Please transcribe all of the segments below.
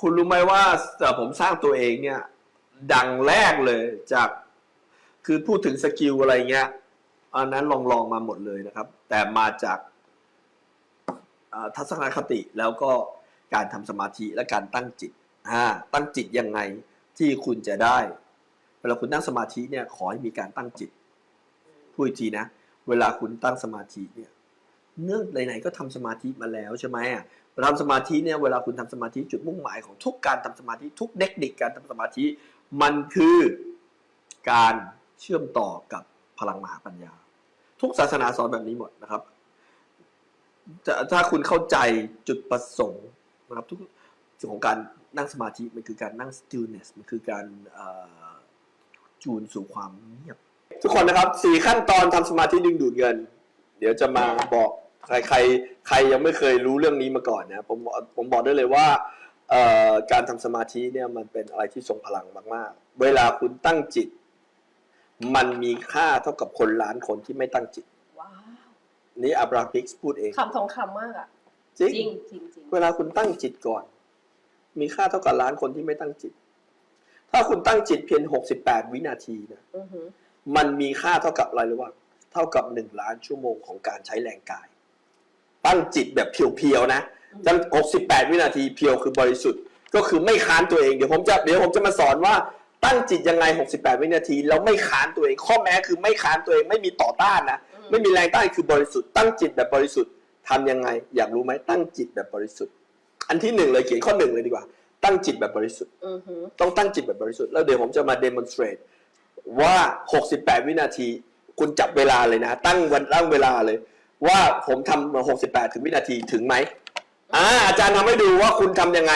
คุณรู้ไหมว่าเอ่ผมสร้างตัวเองเนี่ย ดังแรกเลยจาก คือพูดถึงสกิลอะไรเงี้ยอันนั้นลองลองมาหมดเลยนะครับ แต่มาจากทัศนคติแล้วก็การทำสมาธิและการตั้งจิตอ่าตั้งจิตยังไงที่คุณจะได้ เวลาคุณนั่งสมาธิเนี่ยขอให้มีการตั้งจิตพูดอีกทีนะ เวลาคุณตั้งสมาธิเนี่ย เนื่องไหนๆก็ทำสมาธิมาแล้วใช่ไหมอะทำสมาธิเนี่ยเวลาคุณทำสมาธิจุดมุ่งหมายของทุกการทำสมาธิทุกเทคนิคการทำสมาธิ มันคือการเชื่อมต่อกับพลังมหาปัญญา ทุกศาสนาสอนแบบนี้หมดนะครับจะถ้าคุณเข้าใจจุดประสงค์นะครับทุกส่วนของการนั่งสมาธิมันคือการนั่ง stillness มันคือการจูนสู่ความเงียบ ทุกคนนะครับสี่ขั้นตอนทำสมาธิดึงดูดเงิน เดี๋ยวจะมาบอก ใครใครใครยังไม่เคยรู้เรื่องนี้มาก่อนนะผมบอกผมบอกได้เลยว่าเอ่อการทำสมาธิเนี่ยมันเป็นอะไรที่ทรงพลังมากๆ เวลาคุณตั้งจิต มันมีค่าเท่ากับคนล้านคนที่ไม่ตั้งจิตว้าวนี่อับราฮิกส์พูดเองคำทองคำมากอะจริงจริงจริงจริงเวลาคุณตั้งจิตก่อน มีค่าเท่ากับล้านคนที่ไม่ตั้งจิต ถ้าคุณตั้งจิตเพียง68วินาทีนะอือหือมันมีค่าเท่ากับอะไรรู้ป่ะเท่ากับหนึ่งล้านชั่วโมงของการใช้แรงกาย ตั้งจิตแบบเพียวๆนะจัง68 วินาทีเพียวคือบริสุทธิ์ ก็คือไม่ค้านตัวเองเดี๋ยวผมจะเดี๋ยวผมจะมาสอนว่าตั้งจิตยังไง 68 วินาทีแล้วไม่ค้านตัวเอง ข้อแม้คือไม่ค้านตัวเองไม่มีต่อต้านนะไม่มีแรงต้านคือบริสุทธิ์ตั้งจิตแบบบริสุทธิ์ทำยังไง อยากรู้ไหมตั้งจิตแบบบริสุทธิ์ อันที่หนึ่งเลยเขียนข้อหนึ่งเลยดีกว่า ตั้งจิตแบบบริสุทธิ์อือหือต้องตั้งจิตแบบบริสุทธิ์แล้วเดี๋ยวผมจะมา demonstrate ว่า 68 วินาที คุณจับเวลาเลยนะ ตั้งวันตั้งเวลาเลย ว่าผมทำมา68ถึงวินาทีถึงไหมอ่าอาจารย์ทำให้ดูว่าคุณทำยังไง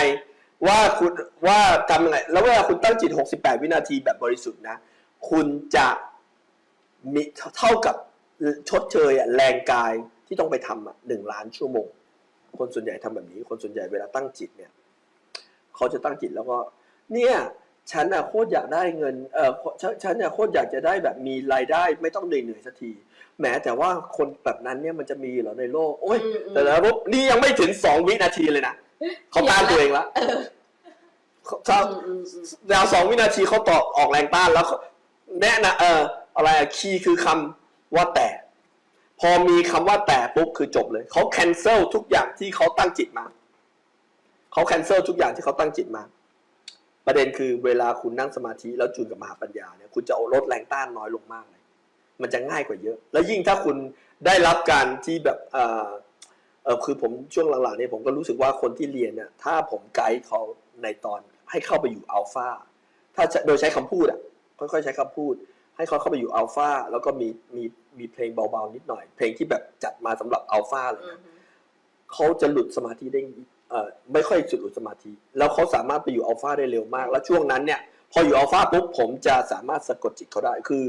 ว่าคุณว่าทำยังไง แล้วเวลาคุณตั้งจิต68วินาทีแบบบริสุทธิ์นะ คุณจะมีเท่ากับชดเชยแรงกายที่ต้องไปทำหนึ่งล้านชั่วโมง คนส่วนใหญ่ทำแบบนี้ คนส่วนใหญ่เวลาตั้งจิตเนี่ย เขาจะตั้งจิตแล้วก็ เนี่ย ฉันอะโคตรอยากได้เงินเออฉันฉันอะโคตรอยากจะได้แบบมีรายได้ไม่ต้องเหนื่อยเหนื่อยสักทีแหมแต่ว่าคนแบบนั้นเนี่ยมันจะมีเหรอในโลก โอ้ยอืมอืมแต่แล้วปุ๊บนี่ยังไม่ถึงสองวินาทีเลยนะเขาต้านตัวเองแล้วเออเขาเขาอืมอืมอืมดาวสองวินาทีเขาตอบออกแรงต้านแล้วเขาแนะนะเอออะไรอะคีย์คือคำว่าแต่ พอมีคำว่าแต่ปุ๊บคือจบเลยเขา cancel ทุกอย่างที่เขาตั้งจิตมาเขา cancel ทุกอย่างที่เขาตั้งจิตมา ประเด็นคือเวลาคุณนั่งสมาธิแล้วจูนกับมหาปัญญาเนี่ยคุณจะเอาลดแรงต้านน้อยลงมากเลย มันจะง่ายกว่าเยอะ แล้วยิ่งถ้าคุณได้รับการที่แบบเออเออคือผมช่วงหลังๆเนี่ยผมก็รู้สึกว่าคนที่เรียนเนี่ยถ้าผมไกด์เขาในตอนให้เข้าไปอยู่อัลฟาถ้าจะโดยใช้คำพูดอะค่อยๆใช้คำพูด ให้เขาเข้าไปอยู่อัลฟาแล้วก็มีมีมีเพลงเบาๆนิดหน่อย เพลงที่แบบจัดมาสำหรับอัลฟาเลยอืนะอหือเขาจะหลุดสมาธิได้เอ่อ ไม่ค่อยจุดหลุดสมาธิ แล้วเขาสามารถไปอยู่อัลฟาได้เร็วมาก แล้วช่วงนั้นเนี่ย พออยู่อัลฟาปุ๊บผมจะสามารถสะกดจิตเขาได้ คือ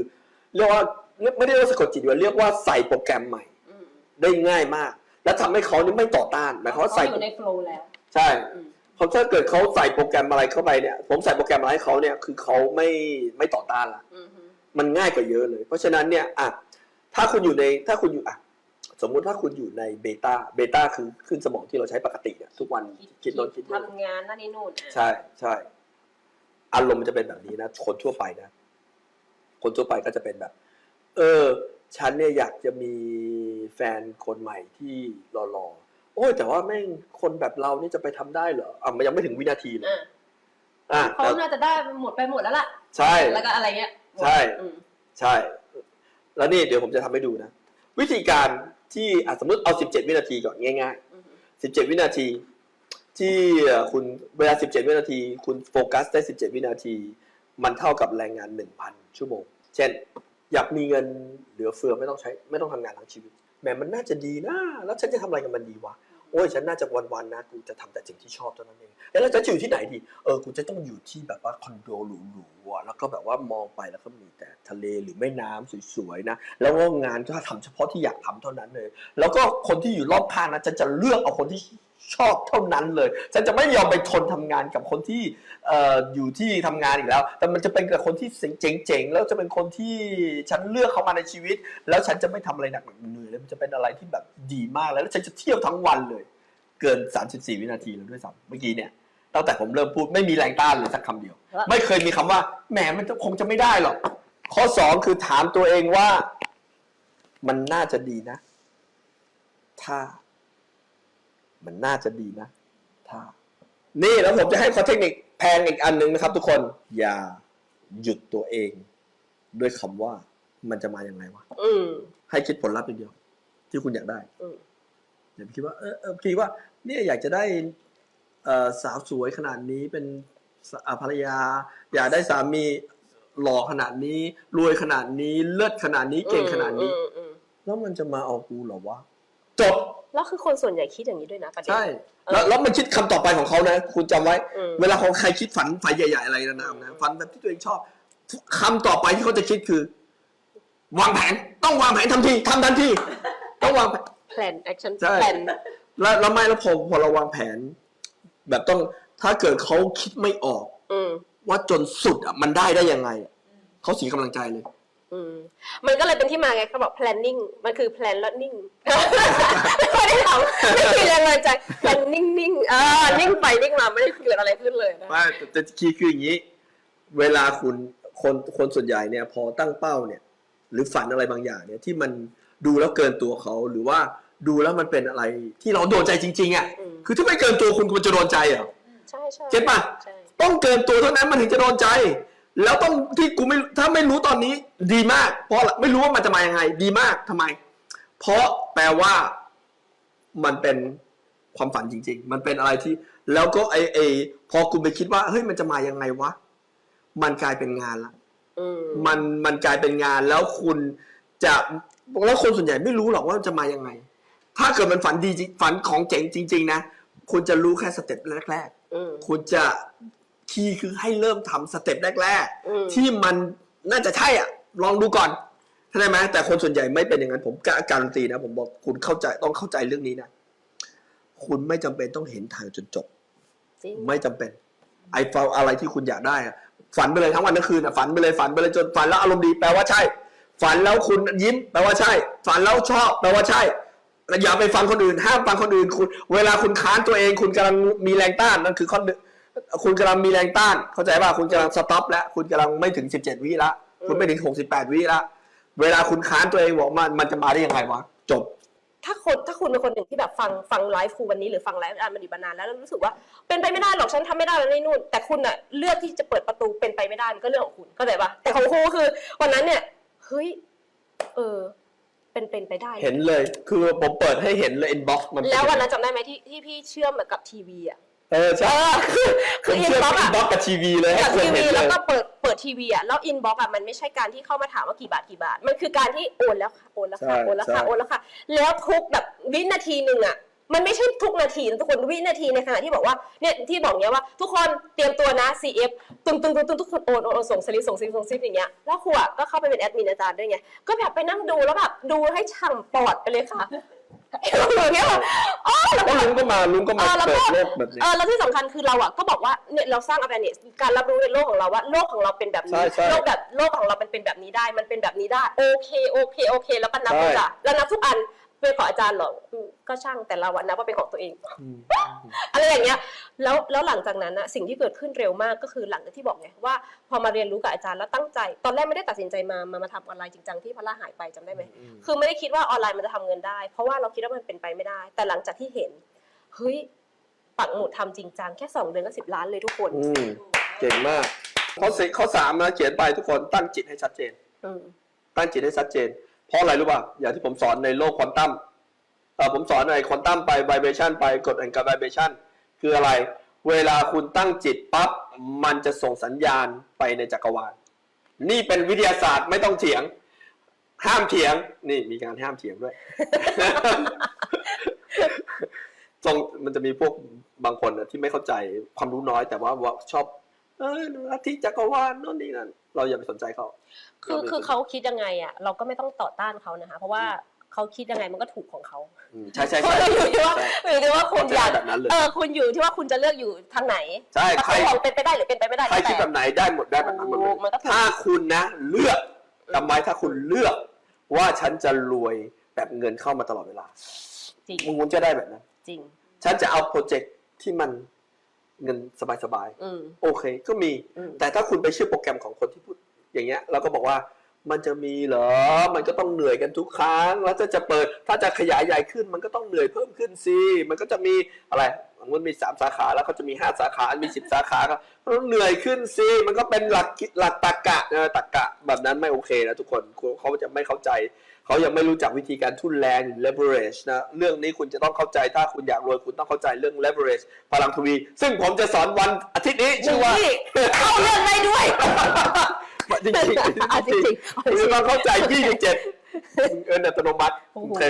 เรียกว่าเรียกไม่ได้เรียกว่าสะกดจิตดีกว่าเรียกว่าใส่โปรแกรมใหม่อืมได้ง่ายมาก แล้วทำให้เขานี่ไม่ต่อต้านหมายความว่าเขาใส่อยู่ในโฟล์แล้ว ใช่อืมเพราะถ้าเกิดเขาใส่โปรแกรมอะไรเข้าไปเนี่ย ผมใส่โปรแกรมอะไรให้เขาเนี่ยคือเขาไม่ไม่ต่อต้านละอือหือมันง่ายกว่าเยอะเลย เพราะฉะนั้นเนี่ยอะถ้าคุณอยู่ในถ้าคุณอยู่อะ สมมุติถ้าคุณอยู่ในเบต้าเบต้าคือขึ้นสมองที่เราใช้ปกติเนี่ยทุกวันคิดโน้นคิดนี่ทำงานนั่นนี่นู่นอะใช่ใช่อารมณ์มันจะเป็นแบบนี้นะคนทั่วไปนะ คนทั่วไปก็จะเป็นแบบ เออ ฉันเนี่ยอยากจะมีแฟนคนใหม่ที่หล่อๆโอ้ยแต่ว่าแม่งคนแบบเรานี่จะไปทำได้เหรออะมันยังไม่ถึงวินาทีเลยอะอะเขาแต่น่าจะได้หมดไปหมดแล้วล่ะ ใช่แล้วก็อะไรเงี้ย ใช่อืมใช่ แล้วนี่เดี๋ยวผมจะทำให้ดูนะ วิธีการที่อะสมมติเอา 17 วินาทีก่อนง่ายอือหือๆ17 วินาที ที่เอ่อคุณเวลา 17 วินาที คุณโฟกัสได้ 17 วินาที มันเท่ากับแรงงาน 1,000 ชั่วโมง เช่น อยากมีเงินเหลือเฟือไม่ต้องใช้ไม่ต้องทำงานทั้งชีวิตแหมมันน่าจะดีนะ แล้วฉันจะทำอะไรกับมันดีวะโอ้ยฉันน่าจะวันๆนะกูจะทำแต่สิ่งที่ชอบเท่านั้นเองแล้วฉันจะอยู่ที่ไหนดีเออกูจะต้องอยู่ที่แบบว่าคอนโดหรูๆอะแล้วก็แบบว่ามองไปแล้วก็มีแต่ทะเลหรือแม่น้ำสวยๆนะแล้วก็งานก็ทำเฉพาะที่อยากทำเท่านั้นเลย แล้วก็คนที่อยู่รอบข้างนะฉันจะเลือกเอาคนที่ ชอบเท่านั้นเลย ฉันจะไม่ยอมไปทนทำงานกับคนที่เอ่ออยู่ที่ทำงานอีกแล้ว แต่มันจะเป็นกับคนที่เจ๋งๆแล้วจะเป็นคนที่ฉันเลือกเข้ามาในชีวิต แล้วฉันจะไม่ทำอะไรหนักๆเหนื่อยเลยมันจะเป็นอะไรที่แบบดีมากเลยแล้วฉันจะเที่ยวทั้งวันเลย เกิน 34 วินาทีแล้วด้วยซ้ำเมื่อกี้เนี่ยตั้งแต่ผมเริ่มพูดไม่มีแรงต้านเลยสักคำเดียว ไม่เคยมีคำว่าแหมมันจะคงจะไม่ได้หรอกข้อสองคือถามตัวเองว่า มันน่าจะดีนะ ถ้า มันน่าจะดีนะ ถ้า นี่แล้วผมจะให้ข้อเทคนิคแพงอีกอันหนึ่งนะครับ ทุกคน อย่าหยุดตัวเอง ด้วยคำว่ามันจะมาอย่างไงวะ อืม ให้คิดผลลัพธ์อย่างเดียว ที่คุณอยากได้อืม อย่าไปคิดว่าเออเออคิดว่าเนี่ยอยากจะได้เอ่อสาวสวยขนาดนี้เป็นสอ่าภรรยา อยากได้สามีหล่อขนาดนี้ รวยขนาดนี้ เลิศขนาดนี้เก่งขนาดนี้ อืมอืมแล้วมันจะมาเอากูเหรอวะ จบ แล้วคือคนส่วนใหญ่คิดอย่างนี้ด้วยนะประเด็น ใช่แล้วแล้วมันคิดคำต่อไปของเขานะ คุณจำไว้ อืม เวลาของใครคิดฝันฝันใหญ่ ๆ อะไรนะนะนะฝันแบบที่ตัวเองชอบคำต่อไปที่เขาจะคิดคือ วางแผนต้องวางแผนทันทีทำทันทีต้องวางแผน plan action ใช่ plan แล้วแล้วไม่แล้วพอพอเราวางแผน แบบต้องถ้าเกิดเขาคิดไม่ออก อืม ว่าจนสุดอะมันได้ได้ยังไงอะเขาเสียกำลังใจเลย อืมมันก็เลยเป็นที่มาไงเขาบอก planning มันคือ plan แล้วนิ่งไม่ได้ทำไม่มีแรงเลยใจ plan นิ่งนิ่งๆอ่านิ่งไปนิ่งมาไม่ได้เกิดอะไรขึ้นเลยนะไม่แต่แต่คีย์คืออย่างนี้ เวลาคุณคนคนส่วนใหญ่เนี่ย พอตั้งเป้าเนี่ย หรือฝันอะไรบางอย่างเนี่ยที่มันดูแล้วเกินตัวเขาหรือว่าดูแล้วมันเป็นอะไรที่เราโดนใจจริงๆอะอืมคือถ้าไม่เกินตัวคุณคุณจะโดนใจเหรอใช่ใช่เก็ตป่ะใช่ต้องเกินตัวเท่านั้นมันถึงจะโดนใจ แล้วต้องที่กูไม่ถ้าไม่รู้ตอนนี้ดีมาก เพราะอะไรไม่รู้ว่ามันจะมายังไง ดีมากทำไม เพราะแปลว่ามันเป็นความฝันจริง ๆ มันเป็นอะไรที่ แล้วก็ไอไอพอคุณไปคิดว่าเฮ้ยมันจะมายังไงวะมันกลายเป็นงานละอืมมันมันกลายเป็นงานแล้วคุณจะแล้วคนส่วนใหญ่ไม่รู้หรอกว่ามันจะมายังไง ถ้าเกิดมันฝันดีจริงฝันของเจ๋งจริง ๆ นะคุณจะรู้แค่สเต็ปแรกอืมๆคุณจะ คีย์คือให้เริ่มทำสเต็ปแรกอืม ๆ ที่มันน่าจะใช่อะ ลองดูก่อนเข้าใจไหมแต่คนส่วนใหญ่ไม่เป็นอย่างนั้นผมกล้าการันตีนะผมบอกคุณเข้าใจต้องเข้าใจเรื่องนี้นะ คุณไม่จำเป็นต้องเห็นทางจนจบ จริง ไม่จำเป็น ไอ้ฝันอะไรที่คุณอยากได้อะฝันไปเลยทั้งวันทั้งคืนอะฝันไปเลยฝันไปเลยจนฝันแล้วอารมณ์ดีแปลว่าใช่ ฝันแล้วคุณยิ้มแปลว่าใช่ ฝันแล้วชอบแปลว่าใช่อย่าไปฟังคนอื่น ห้ามฟังคนอื่นคุณ เวลาคุณค้านตัวเอง คุณกำลังมีแรงต้านนั่นคือข้อหนึ่ง คุณกำลังมีแรงต้าน เข้าใจป่ะคุณกำลังสต็อปแล้วคุณกำลังไม่ถึงสิบเจ็ดวิละคุณไม่ถึงหกสิบแปดวิละเวลาคุณค้านตัวเองบอกมันมันจะมาได้ยังไงวะจบ ถ้าคนถ้าคุณเป็นคนหนึ่งที่แบบฟังฟังไลฟ์ครูวันนี้หรือฟังไลฟ์อาร์มันดีบานานแล้วแล้วรู้สึกว่าเป็นไปไม่ได้หรอกฉันทำไม่ได้แล้วนี่นู่น แต่คุณอะเลือกที่จะเปิดประตูเป็นไปไม่ได้มันก็เรื่องของคุณเข้าใจปะแต่ของครูคือ วันนั้นเนี่ยเฮ้ยเออเป็นเป็นไปได้ เห็นเลย คือผมเปิดให้เห็นเลยอินบ็อกซ์มันเป็แล้ววันยังไงนั้นจำได้ไหมที่ที่พี่เชื่อมกับทีวีอะ เออเอใช่อคือคืออินเชื่อบ็อกอิอะนบ็อกกับทีวีเลยให้กับคนทีเห็วีนเลแล้วยก็เปิดเปิดทีวีอะแล้วอินบ็อกอะมันไม่ใช่การที่เข้ามาถามว่ากี่บาทกี่บาท มันคือการที่โอนแล้วค่ะโอนแล้วค่ะใช่โอนแล้วค่ะใช่โอนแล้วค่ะ แล้วทุกแบบวินาทีหนึ่งอะมันไม่ใช่ทุกนาทีนะทุกคนวินาทีในขณะที่บอกว่าเนี่ยที่บอกเนี้ยว่า ทุกคนเตรียมตัวนะ CF ตึงตึงตึงตึงทุกคนโอนโอนโอนส่งสลิปส่งสลิปส่งสลิปอย่างเงี้ยแล้วครูอะก็เข้าไปเป็นแอดมินอาจารย์ด้วยไงก็แบบไปนั่งดูแล้วแบบดูให้ฉ่ำปอดไปเลยค่ะ อย่างเงี้ยแบบอ๋อแล้วก็ก็ลุงก็มาลุงก็มาเออแล้วก็ เปิดโลกแบบนี้ เออแล้วที่สำคัญคือเราอะก็บอกว่าเนี่ยเราสร้าง awareness การรับรู้ในโลกของเราว่าโลกของเราเป็นแบบใช่นี้ใช่โลกแบบโลกของเรามันเป็นแบบนี้ได้ มันเป็นแบบนี้ได้ โอเคโอเคโอเค แล้วก็นับใช่เลยจ้ะแล้วนับทุกอัน เป็นของอาจารย์เหรออืมก็ช่างแต่เราอะนับว่าเป็นของตัวเอง อืมอะไรอย่างเงี้ย แล้วแล้วหลังจากนั้นอะสิ่งที่เกิดขึ้นเร็วมากก็คือหลังจากที่บอกไงว่า พอมาเรียนรู้กับอาจารย์แล้วตั้งใจ ตอนแรกไม่ได้ตัดสินใจมามามาทำออนไลน์จริงจังที่พระล่าหายไปจำได้ไหม อืม คือไม่ได้คิดว่าออนไลน์มันจะทำเงินได้ เพราะว่าเราคิดว่ามันเป็นไปไม่ได้ แต่หลังจากที่เห็นเฮ้ยปักหมุดทำจริงจังแค่สองเดือนก็สิบล้านเลยทุกคนอืม เก่งมากข้อสิข้อสามนะเขียนไปทุกคนตั้งจิตให้ชัดเจน อืมตั้งจิตให้ชัดเจน เพราะอะไรรู้ป่ะอย่างที่ผมสอนในโลกควอนตัมผมสอนในควอนตัมไปไวเบชันไปกดแห่งการไวเบชันคืออะไร เวลาคุณตั้งจิตปั๊บมันจะส่งสัญญาณไปในจักรวาล นี่เป็นวิทยาศาสตร์ไม่ต้องเถียง ห้ามเถียง นี่มีการห้ามเถียงด้วยตรงมันจะมีพวกบางคนนะที่ไม่เข้าใจความรู้น้อยแต่ว่าชอบ เออลัทธิจักรวาลโน่นนี่นั่นเราอย่าไปสนใจเขาคือคือเขาคิดยังไงอะเราก็ไม่ต้องต่อต้านเขานะคะ เพราะว่าเขาคิดยังไงมันก็ถูกของเขาอืมใช่ใช่เพราะใช่อยู่ที่ว่าใช่อยู่ที่ว่าคุณอยากแบบนั้นเลยเออคุณอยู่ที่ว่าคุณจะเลือกอยู่ทางไหนใช่ประใครตูของเป็นไปได้หรือเป็นไปไม่ได้ใครคิดแต่แบบไหนได้หมดได้แบบนั้นหมดเลยมันก็ถูกถ้าคุณนะ เลือกจำไว้ถ้าคุณเลือก ว่าฉันจะรวยแบบเงินเข้ามาตลอดเวลาจริงมึงจะได้แบบนั้นจริง ฉันจะเอาโปรเจกต์ที่มัน เงินสบายอืมๆโอเคก็มีอืมแต่ถ้าคุณไปชื่อโปรแกรมของคนที่พูดอย่างเงี้ยเราก็บอกว่ามันจะมีเหรอ มันก็ต้องเหนื่อยกันทุกครั้ง แล้วจะจะเปิด ถ้าจะขยายใหญ่ขึ้น มันก็ต้องเหนื่อยเพิ่มขึ้นสิ มันก็จะมีอะไร มันมีสามสาขา แล้วก็จะมีห้าสาขา มีสิบสาขาก็ต้องเหนื่อยขึ้นสิ มันก็เป็นหลักคิดหลักตรรกะนะตรรกะแบบนั้นไม่โอเคนะทุกคน เขาจะไม่เข้าใจ เขายังไม่รู้จักวิธีการทุนแรง leverage นะ เรื่องนี้คุณจะต้องเข้าใจถ้าคุณอยากรวยคุณต้องเข้าใจเรื่อง leverage พลังทวี ซึ่งผมจะสอนวันอาทิตย์นี้ชื่อว่า นี่เข้าเรื่องได้ด้วย จริงจริงอะจริงๆคุณต้องเข้าใจยี่สิบเจ็ดเอินอัตโนมัติโอ้โห โอเค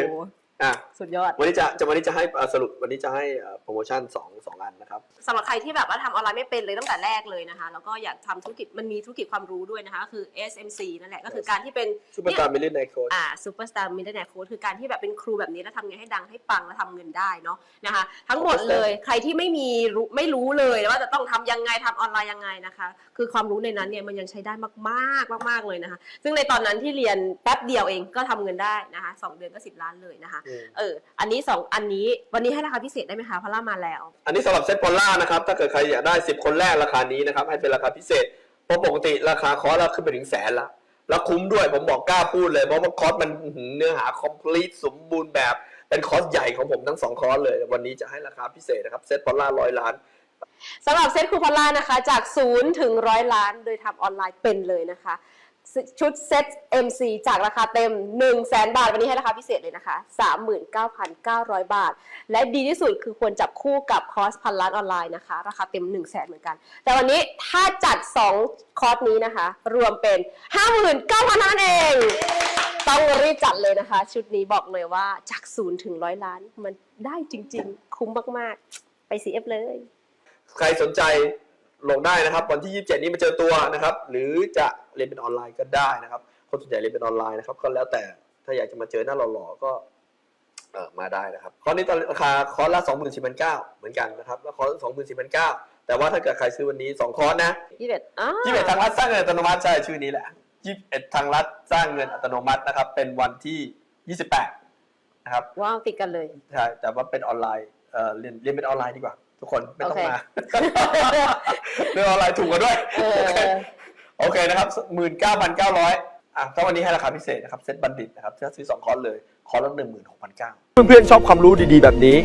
อะสุดยอด วันนี้จะจะวันนี้จะให้อะสรุปวันนี้จะให้อะโปรโมชั่นสองสองอันนะครับ สำหรับใครที่แบบว่าทำออนไลน์ไม่เป็นเลยตั้งแต่แรกเลยนะคะ แล้วก็อยากทำธุรกิจมันมีธุรกิจความรู้ด้วยนะคะคือ SMC นั่นแหละก็คือการที่เป็น ซูเปอร์สตาร์มิลเลนเนอร์โค้ด อ่าซูเปอร์สตาร์มิลเลนเนอร์โค้ดคือการที่แบบเป็นครูแบบนี้แล้วทำไงให้ดังให้ปังแล้วทำเงินได้เนาะนะคะ ทั้งหมดเลยใครที่ไม่มีรู้ไม่รู้เลยว่าจะต้องทำยังไงทำออนไลน์ยังไงนะคะ คือความรู้ในนั้นเนี่ยมันยังใช้ได้มากๆมากๆเลยนะคะ ซึ่งในตอนนั้นที่เรียนแป๊บเดียวเองก็ทำเงินได้นะคะสองเดือนก็สิบล้านเลยนะคะอืมเออ อันนี้สองอันนี้วันนี้ให้ราคาพิเศษได้ไหมคะเพราะล่ามาแล้ว อันนี้สำหรับเซตพอลล่านะครับ ถ้าเกิดใครอยากได้ 10 คนแรกราคานี้นะครับ ให้เป็นราคาพิเศษ เพราะปกติราคาคอร์สเราขึ้นไปถึงแสนละ แล้วคุ้มด้วยผมบอกกล้าพูดเลย เพราะว่าคอร์สมันอื้อหือเนื้อหา complete สมบูรณ์แบบ เป็นคอร์สใหญ่ของผมทั้งสองคอร์สเลย วันนี้จะให้ราคาพิเศษนะครับ เซตพอลล่าร้อยล้าน สำหรับเซ็ตคูพอลล่านะคะ จาก 0 ถึงร้อยล้าน โดยทำออนไลน์เป็นเลยนะคะ ชุดเซ็ต MC จากราคาเต็ม 1 0 0 0 0แบาท วันนี้ให้ราคาพิเศษเลยนะคะ 39,900 บาท และดีที่สุดคือควรจับคู่กับคอร์สพันล้านออนไลน์นะคะ ราคาเต็ม 1 0 0 0 0แเหมือนกัน แต่วันนี้ถ้าจัด 2 คอร์สนี้นะคะ รวมเป็น 59,000นั่นเอง ต้องรีบจัดเลยนะคะ ชุดนี้บอกเลยว่าจาก0ถึงร้อยล้าน มันได้จริง ๆ คุ้มมาก ๆ ไป CF เลย ใครสนใจ ลงได้นะครับ วันที่ 27 นี้มาเจอตัวนะครับ หรือจะเรียนเป็นออนไลน์ก็ได้นะครับ คนส่วนใหญ่เรียนเป็นออนไลน์นะครับ ก็แล้วแต่ถ้าอยากจะมาเจอหน้าหล่อๆก็เออมาได้นะครับคอร์สนี้ตอนราคาคอร์สละ24,900เหมือนกันนะครับแล้วคอร์ส24,900แต่ว่าถ้าเกิดใครซื้อวันนี้ 2 คอร์สนะยี่สิบเอ็ดอ่า21ทางรัฐสร้างเงินอัตโนมัติใช่ชื่อนี้แหละ21ทางรัฐสร้างเงินอัตโนมัตินะครับ เป็นวันที่ 28 นะครับว้าวติดกันเลย ใช่แต่ว่าเป็นออนไลน์เอ่อเรียนเรียนเป็นออนไลน์ดีกว่า ทุกคนไม่ต้องโอเคมาเรื่องออนไลน์ถูกกว่าด้วยเออโอเคนะครับหมื่นเก้าพันเก้าร้อยอะถ้าวันนี้ให้ราคาพิเศษนะครับเซ็ตบัณฑิตนะครับถ้าซื้อสองคอร์สเลยคอร์สละหนึ่งหมื่นหกพันเก้าเพื่อนๆชอบความรู้ดีๆ แบบนี้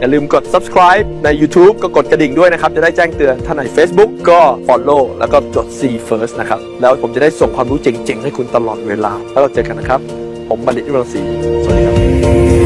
อย่าลืมกด subscribe ใน YouTube ก็กดกระดิ่งด้วยนะครับ จะได้แจ้งเตือนถ้าใน Facebook ก็ follow แล้วก็จด see first นะครับ แล้วผมจะได้ส่งความรู้เจ๋งๆ ให้คุณตลอดเวลา แล้วเราเจอกันนะครับ ผมบัณฑิตวิรังศรีสวัสดีครับ